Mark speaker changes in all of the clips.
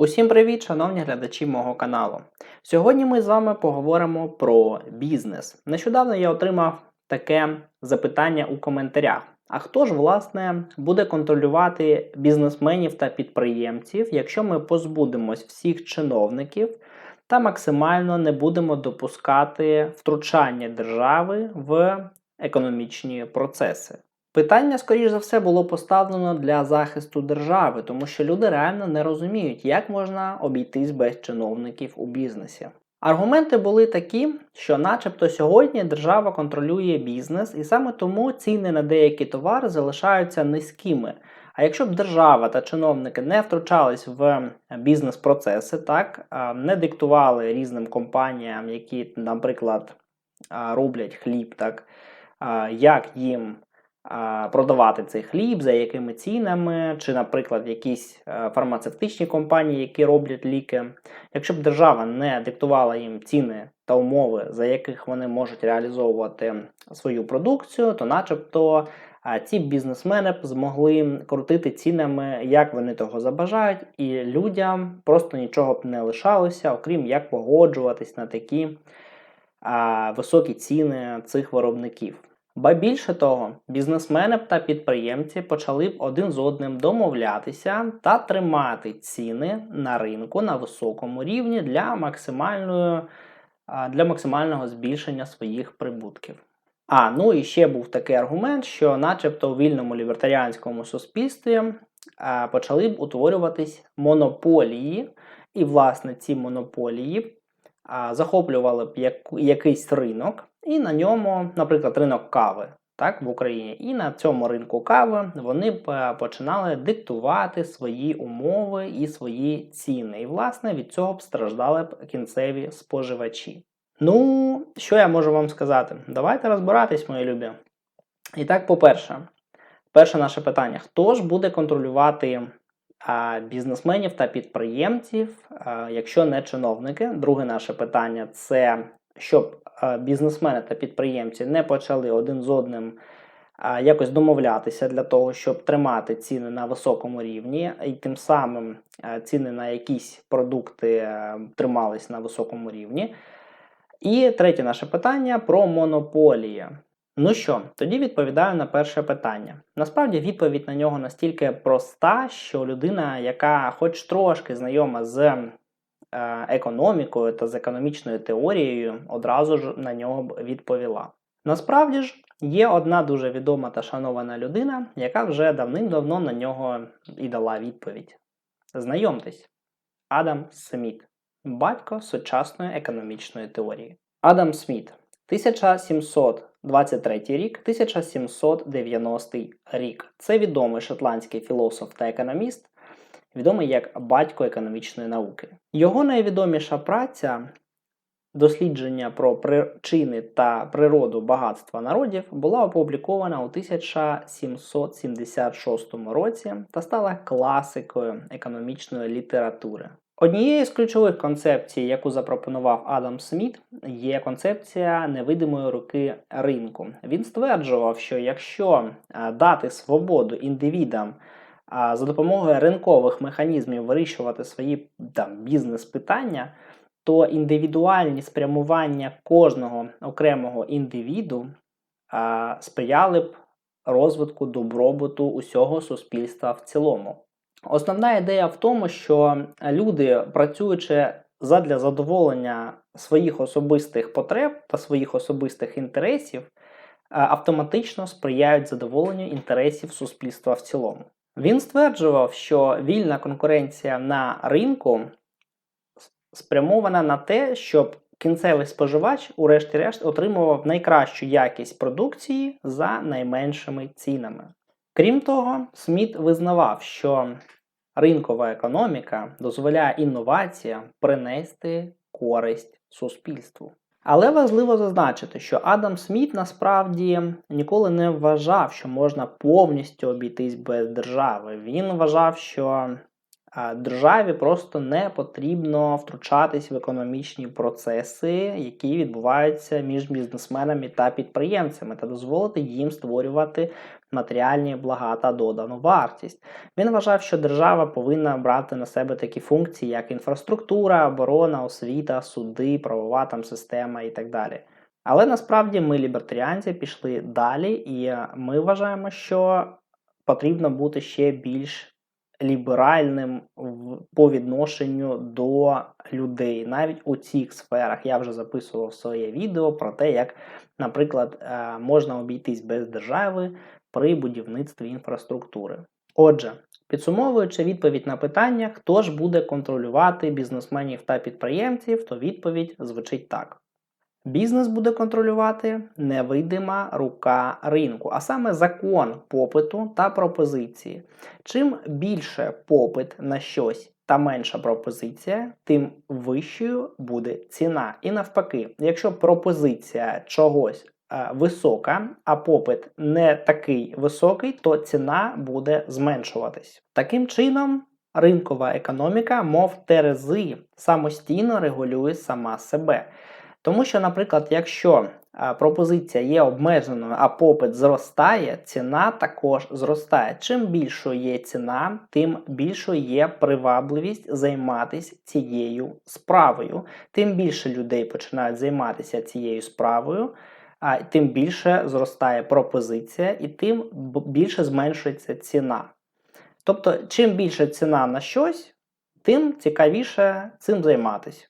Speaker 1: Усім привіт, шановні глядачі мого каналу. Сьогодні ми з вами поговоримо про бізнес. Нещодавно я отримав таке запитання у коментарях. А хто ж, власне, буде контролювати бізнесменів та підприємців, якщо ми позбудемось всіх чиновників та максимально не будемо допускати втручання держави в економічні процеси? Питання, скоріш за все, було поставлено для захисту держави, тому що люди реально не розуміють, як можна обійтись без чиновників у бізнесі. Аргументи були такі, що, начебто, сьогодні держава контролює бізнес, і саме тому ціни на деякі товари залишаються низькими. А якщо б держава та чиновники не втручались в бізнес-процеси, так не диктували різним компаніям, які, наприклад, роблять хліб, так як їм продавати цей хліб, за якими цінами, чи, наприклад, якісь е, фармацевтичні компанії, які роблять ліки. Якщо б держава не диктувала їм ціни та умови, за яких вони можуть реалізовувати свою продукцію, то, начебто, а, ці бізнесмени б змогли крутити цінами, як вони того забажають, і людям просто нічого б не лишалося, окрім як погоджуватись на такі а, високі ціни цих виробників. Ба більше того, бізнесмени та підприємці почали б один з одним домовлятися та тримати ціни на ринку на високому рівні для максимальної, для максимального збільшення своїх прибутків. А ну і ще був такий аргумент, що, начебто, у вільному лібертаріанському суспільстві почали б утворюватись монополії, і, власне, ці монополії захоплювали б якийсь ринок, і на ньому, наприклад, ринок кави так, в Україні. І на цьому ринку кави вони е, починали диктувати свої умови і свої ціни. І, власне, від цього б страждали б кінцеві споживачі. Ну, що я можу вам сказати? Давайте розбиратись, мої любі. І так, по-перше, перше наше питання: хто ж буде контролювати а, бізнесменів та підприємців, а, якщо не чиновники? Друге наше питання це щоб бізнесмени та підприємці не почали один з одним якось домовлятися для того, щоб тримати ціни на високому рівні, і тим самим ціни на якісь продукти тримались на високому рівні. І третє наше питання про монополії. Ну що, тоді відповідаю на перше питання. Насправді відповідь на нього настільки проста, що людина, яка хоч трошки знайома з економікою та з економічною теорією, одразу ж на нього б відповіла. Насправді ж є одна дуже відома та шанована людина, яка вже давним-давно на нього і дала відповідь. Знайомтесь, Адам Сміт, батько сучасної економічної теорії. Адам Сміт, 1723 рік, 1790 рік. Це відомий шотландський філософ та економіст, відомий як батько економічної науки. Його найвідоміша праця дослідження про причини та природу багатства народів була опублікована у 1776 році та стала класикою економічної літератури. Однією з ключових концепцій, яку запропонував Адам Сміт, є концепція невидимої руки ринку. Він стверджував, що якщо дати свободу індивідам а, за допомогою ринкових механізмів вирішувати свої там, бізнес-питання, то індивідуальні спрямування кожного окремого індивіду а, сприяли б розвитку добробуту усього суспільства в цілому. Основна ідея в тому, що люди, працюючи задля задоволення своїх особистих потреб та своїх особистих інтересів, автоматично сприяють задоволенню інтересів суспільства в цілому. Він стверджував, що вільна конкуренція на ринку спрямована на те, щоб кінцевий споживач, урешті-решт, отримував найкращу якість продукції за найменшими цінами. Крім того, Сміт визнавав, що ринкова економіка дозволяє інноваціям принести користь суспільству. Але важливо зазначити, що Адам Сміт насправді ніколи не вважав, що можна повністю обійтись без держави. Він вважав, що Державі просто не потрібно втручатись в економічні процеси, які відбуваються між бізнесменами та підприємцями, та дозволити їм створювати матеріальні блага та додану вартість. Він вважав, що держава повинна брати на себе такі функції, як інфраструктура, оборона, освіта, суди, правова там система і так далі. Але насправді ми, лібертаріанці, пішли далі, і ми вважаємо, що потрібно бути ще більш ліберальним по відношенню до людей. Навіть у цих сферах я вже записував своє відео про те, як, наприклад, е, можна обійтись без держави при будівництві інфраструктури. Отже, підсумовуючи відповідь на питання, хто ж буде контролювати бізнесменів та підприємців, то відповідь звучить так. Бізнес буде контролювати невидима рука ринку, а саме закон попиту та пропозиції. Чим більше попит на щось та менша пропозиція, тим вищою буде ціна. І навпаки, якщо пропозиція чогось е, висока, а попит не такий високий, то ціна буде зменшуватись. Таким чином. Ринкова економіка, мов терези, самостійно регулює сама себе. Тому що, наприклад, якщо пропозиція є обмеженою, а попит зростає, ціна також зростає. Чим більшою є ціна, тим більшою є привабливість займатися цією справою. Тим більше людей починають займатися цією справою, а тим більше зростає пропозиція, і тим більше зменшується ціна. Тобто, чим більше ціна на щось, тим цікавіше цим займатися.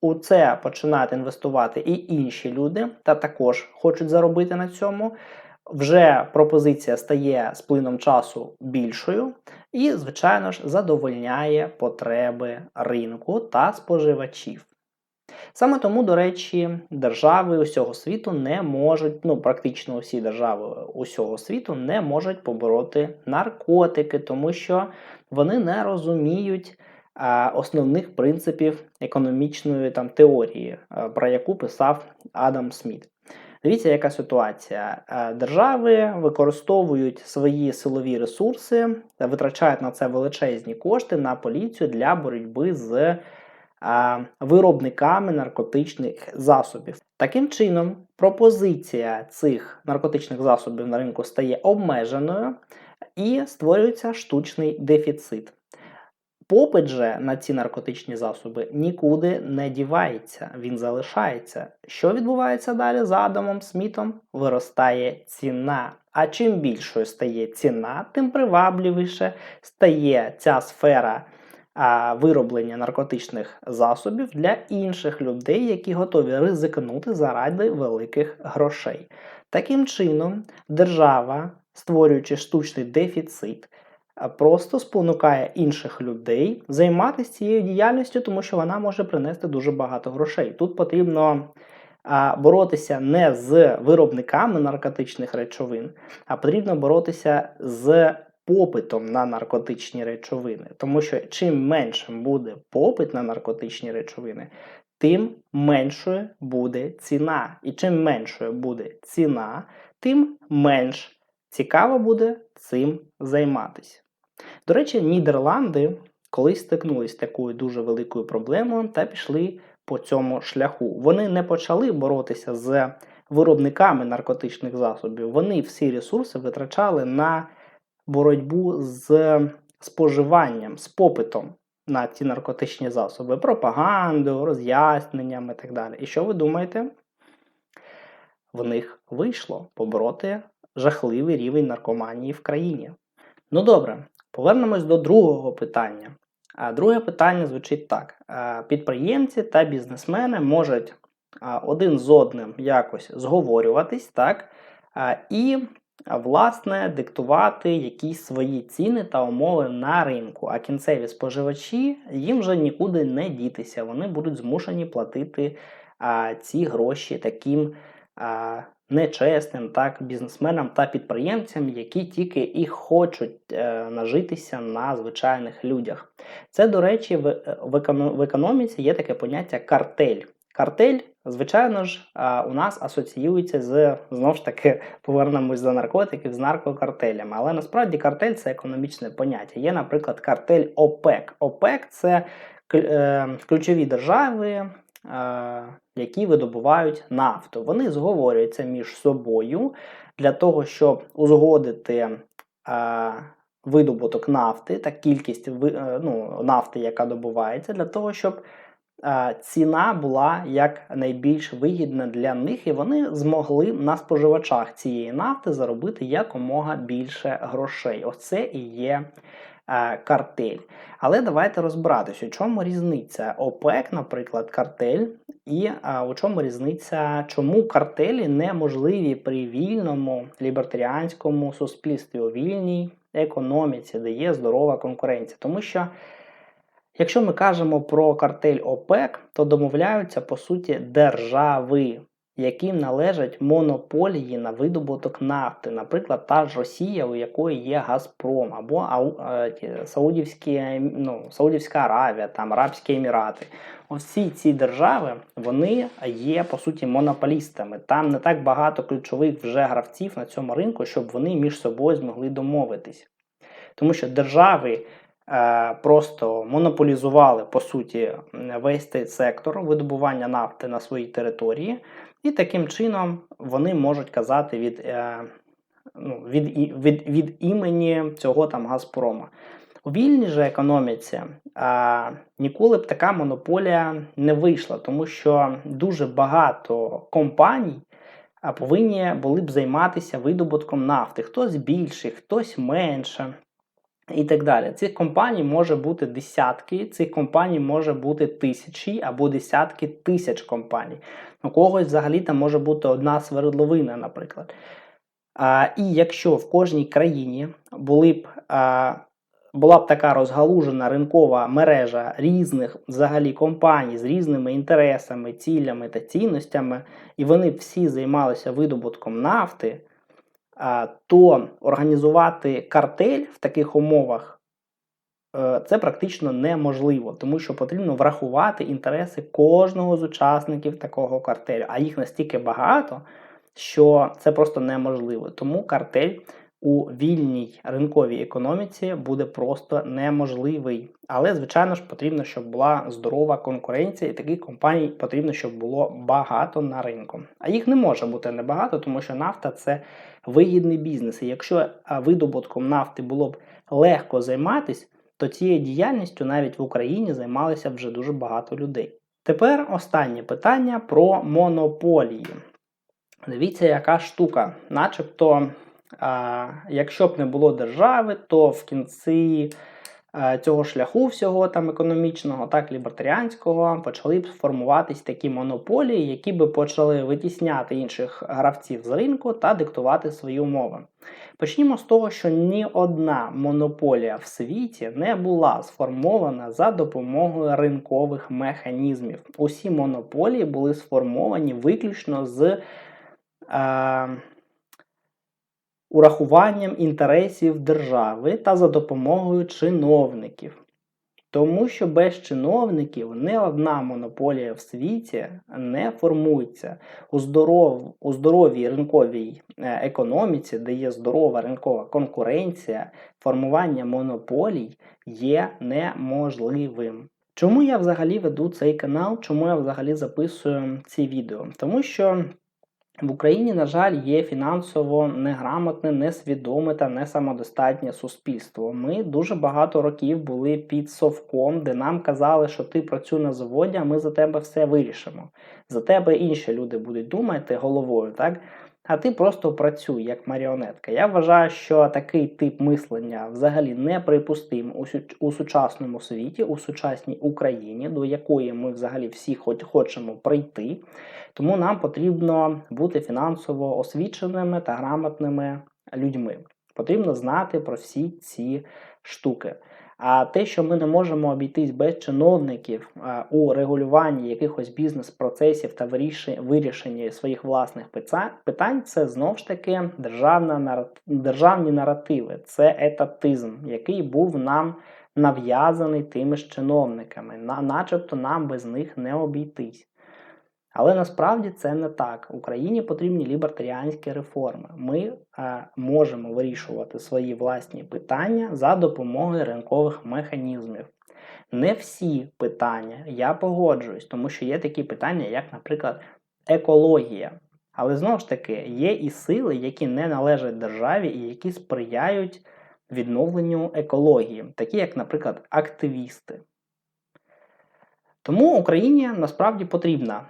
Speaker 1: У це починають інвестувати і інші люди, та також хочуть заробити на цьому. Вже пропозиція стає з плином часу більшою, і, звичайно ж, задовольняє потреби ринку та споживачів. Саме тому, до речі, держави усього світу не можуть, ну практично усі держави усього світу не можуть побороти наркотики, тому що вони не розуміють основних принципів економічної там, теорії, про яку писав Адам Сміт. Дивіться, яка ситуація. Держави використовують свої силові ресурси, витрачають на це величезні кошти на поліцію для боротьби з виробниками наркотичних засобів. Таким чином, пропозиція цих наркотичних засобів на ринку стає обмеженою і створюється штучний дефіцит. Попит же на ці наркотичні засоби нікуди не дівається, він залишається. Що відбувається далі з Адамом Смітом? Виростає ціна. А чим більшою стає ціна, тим привабливіше стає ця сфера а, вироблення наркотичних засобів для інших людей, які готові ризикнути заради великих грошей. Таким чином, держава, створюючи штучний дефіцит, просто спонукає інших людей займатися цією діяльністю, тому що вона може принести дуже багато грошей. Тут потрібно боротися не з виробниками наркотичних речовин, а потрібно боротися з попитом на наркотичні речовини. Тому що чим меншим буде попит на наркотичні речовини, тим меншою буде ціна. І чим меншою буде ціна, тим менш цікаво буде цим займатися. До речі, Нідерланди колись стикнулися з такою дуже великою проблемою та пішли по цьому шляху. Вони не почали боротися з виробниками наркотичних засобів. Вони всі ресурси витрачали на боротьбу з споживанням, з попитом на ці наркотичні засоби, пропаганду, роз'ясненням і так далі. І що ви думаєте? В них вийшло побороти жахливий рівень наркоманії в країні. Ну добре, Повернемось до другого питання. А друге питання звучить так: підприємці та бізнесмени можуть один з одним якось зговорюватись, так? І, власне, диктувати якісь свої ціни та умови на ринку. А кінцеві споживачі їм вже нікуди не дітися. Вони будуть змушені платити ці гроші таким нечесним так, бізнесменам та підприємцям, які тільки і хочуть е, нажитися на звичайних людях. Це, до речі, в, в, в економіці є таке поняття картель. Картель, звичайно ж, у нас асоціюється з знову ж таки повернемось до наркотиків з наркокартелями. Але насправді картель це економічне поняття. Є, наприклад, картель ОПЕК. ОПЕК це е, ключові держави, е, які видобувають нафту. Вони зговорюються між собою для того, щоб узгодити е, видобуток нафти та кількість е, ну, нафти, яка добувається, для того, щоб е, ціна була як найбільш вигідна для них, і вони змогли на споживачах цієї нафти заробити якомога більше грошей. Оце і є е, картель. Але давайте розбиратися, у чому різниця ОПЕК, наприклад, картель, і а, у чому різниця, чому картелі неможливі при вільному лібертаріанському суспільстві, у вільній економіці, де є здорова конкуренція. Тому що, якщо ми кажемо про картель ОПЕК, то домовляються по суті держави, яким належать монополії на видобуток нафти, наприклад, та ж Росія, у якої є Газпром, або е, Саудівські, ну, Саудівська Аравія, там Арабські Емірати. Всі ці держави вони є по суті монополістами. Там не так багато ключових вже гравців на цьому ринку, щоб вони між собою змогли домовитись. Тому що держави е, просто монополізували по суті весь цей сектор видобування нафти на своїй території, і таким чином вони можуть казати від, е, ну, від, від, від імені цього там Газпрома. У вільній же економіці а, ніколи б така монополія не вийшла, тому що дуже багато компаній а, повинні були б займатися видобутком нафти. Хтось більше, хтось менше. І так далі. Цих компаній може бути десятки, цих компаній може бути тисячі або десятки тисяч компаній. У когось взагалі там може бути одна свердловина, наприклад. А, і якщо в кожній країні були б, а, була б така розгалужена ринкова мережа різних взагалі компаній з різними інтересами, цілями та цінностями, і вони всі займалися видобутком нафти, то організувати картель в таких умовах е, це практично неможливо, тому що потрібно врахувати інтереси кожного з учасників такого картелю, а їх настільки багато, що це просто неможливо. Тому картель у вільній ринковій економіці буде просто неможливий. Але, звичайно ж, потрібно, щоб була здорова конкуренція, і таких компаній потрібно, щоб було багато на ринку. А їх не може бути небагато, тому що нафта це вигідний бізнес. І якщо видобутком нафти було б легко займатися, то цією діяльністю навіть в Україні займалося вже дуже багато людей. Тепер останнє питання про монополії. Дивіться, яка штука. Начебто, а, якщо б не було держави, то в кінці а, цього шляху всього там економічного, так лібертаріанського, почали б формуватись такі монополії, які би почали витісняти інших гравців з ринку та диктувати свої умови. Почнімо з того, що ні одна монополія в світі не була сформована за допомогою ринкових механізмів. Усі монополії були сформовані виключно з е, урахуванням інтересів держави та за допомогою чиновників. Тому що без чиновників не одна монополія в світі не формується. У, здоров, у здоровій ринковій е, економіці, де є здорова ринкова конкуренція, формування монополій є неможливим. Чому я взагалі веду цей канал? Чому я взагалі записую ці відео? Тому що в Україні, на жаль, є фінансово неграмотне, несвідоме та несамодостатнє суспільство. Ми дуже багато років були під совком, де нам казали, що ти працюй на заводі, а ми за тебе все вирішимо. За тебе інші люди будуть думати головою, так? А ти просто працюй як маріонетка. Я вважаю, що такий тип мислення взагалі неприпустим у, сучасному світі, у сучасній Україні, до якої ми взагалі всі хоч хочемо прийти. Тому нам потрібно бути фінансово освіченими та грамотними людьми. Потрібно знати про всі ці штуки. А те, що ми не можемо обійтись без чиновників у регулюванні якихось бізнес-процесів та вирішенні своїх власних питань, це знов ж таки державна державні наративи, це етатизм, який був нам нав'язаний тими ж чиновниками, начебто нам без них не обійтись. Але насправді це не так. Україні потрібні лібертаріанські реформи. Ми е, можемо вирішувати свої власні питання за допомогою ринкових механізмів. Не всі питання я погоджуюсь, тому що є такі питання, як, наприклад, екологія. Але знову ж таки, є і сили, які не належать державі і які сприяють відновленню екології, такі як, наприклад, активісти. Тому Україні насправді потрібна.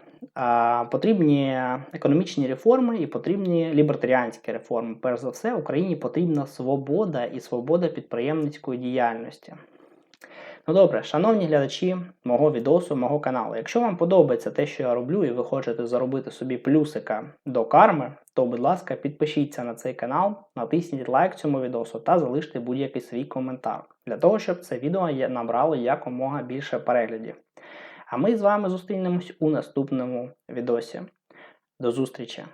Speaker 1: Потрібні економічні реформи і потрібні лібертаріанські реформи. Перш за все, Україні потрібна свобода і свобода підприємницької діяльності. Ну добре, шановні глядачі мого відосу, мого каналу. Якщо вам подобається те, що я роблю, і ви хочете заробити собі плюсика до карми, то, будь ласка, підпишіться на цей канал, натисніть лайк цьому відосу та залиште будь-який свій коментар для того, щоб це відео набрало якомога більше переглядів. А ми з вами зустрінемось у наступному відосі. До зустрічі!